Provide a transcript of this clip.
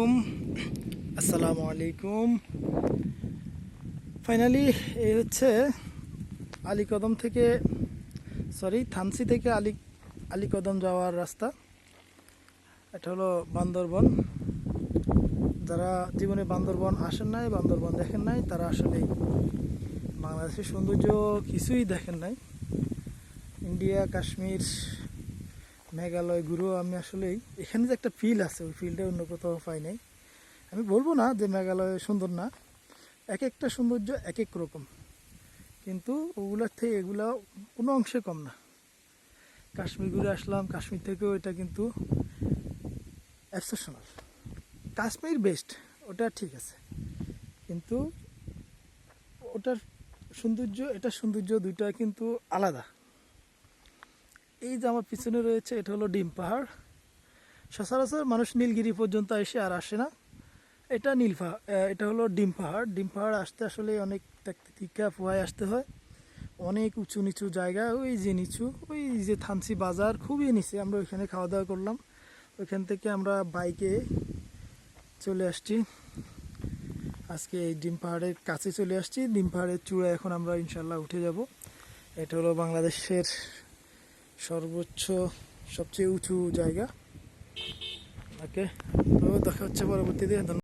আলাইকুম। আসসালামু আলাইকুম। ফাইনালি এই হচ্ছে আলীকদম থেকে সরি থানসি থেকে আলী আলীকদম যাওয়ার রাস্তা। এটা হলো বান্দরবন। যারা জীবনে বান্দরবন আসেন নাই, বান্দরবন দেখেন নাই, তারা আসলে বাংলাদেশের সৌন্দর্য কিছুই দেখেন নাই। ইন্ডিয়া, কাশ্মীর মেঘালয় ঘুরো, আমি আসলেই এখানে যে একটা ফিল আছে, ওই ফিলটা অন্য কোথাও পাই নাই। আমি বলব না যে মেঘালয় সুন্দর না, এক একটা সৌন্দর্য এক এক রকম। কিন্তু ওগুলোর থেকে এগুলো কোনো অংশে কম না। কাশ্মীর ঘুরে আসলাম, কাশ্মীর থেকেও এটা কিন্তু এক্সেপশনাল কাশ্মীর বেস্ট ওটা ঠিক আছে। কিন্তু ওটার সৌন্দর্য, এটার সৌন্দর্য দুইটা কিন্তু আলাদা। এই যে আমার পিছনে রয়েছে, এটা হলো ডিম পাহাড়। সচরাচর মানুষ নীলগিরি পর্যন্ত এসে আর আসে না। এটা নীল এটা হলো ডিম পাহাড়। ডিম পাহাড় আসতে আসলে অনেক টিকা পোহায় আসতে হয়। অনেক উঁচু নিচু জায়গা, ওই যে নিচু, ওই যে থানসি বাজার, খুবই নিচে। আমরা ওইখানে খাওয়া দাওয়া করলাম। ওইখান থেকে আমরা বাইকে চলে আসছি। আজকে এই ডিম পাহাড়ের কাছে চলে আসছি। ডিম পাহাড়ের চূড়া এখন আমরা ইনশাল্লাহ উঠে যাব। এটা হলো বাংলাদেশের সর্বোচ্চ সবচেয়ে উঁচু জায়গা। ওকে তো দেখা হচ্ছে পরবর্তীতে।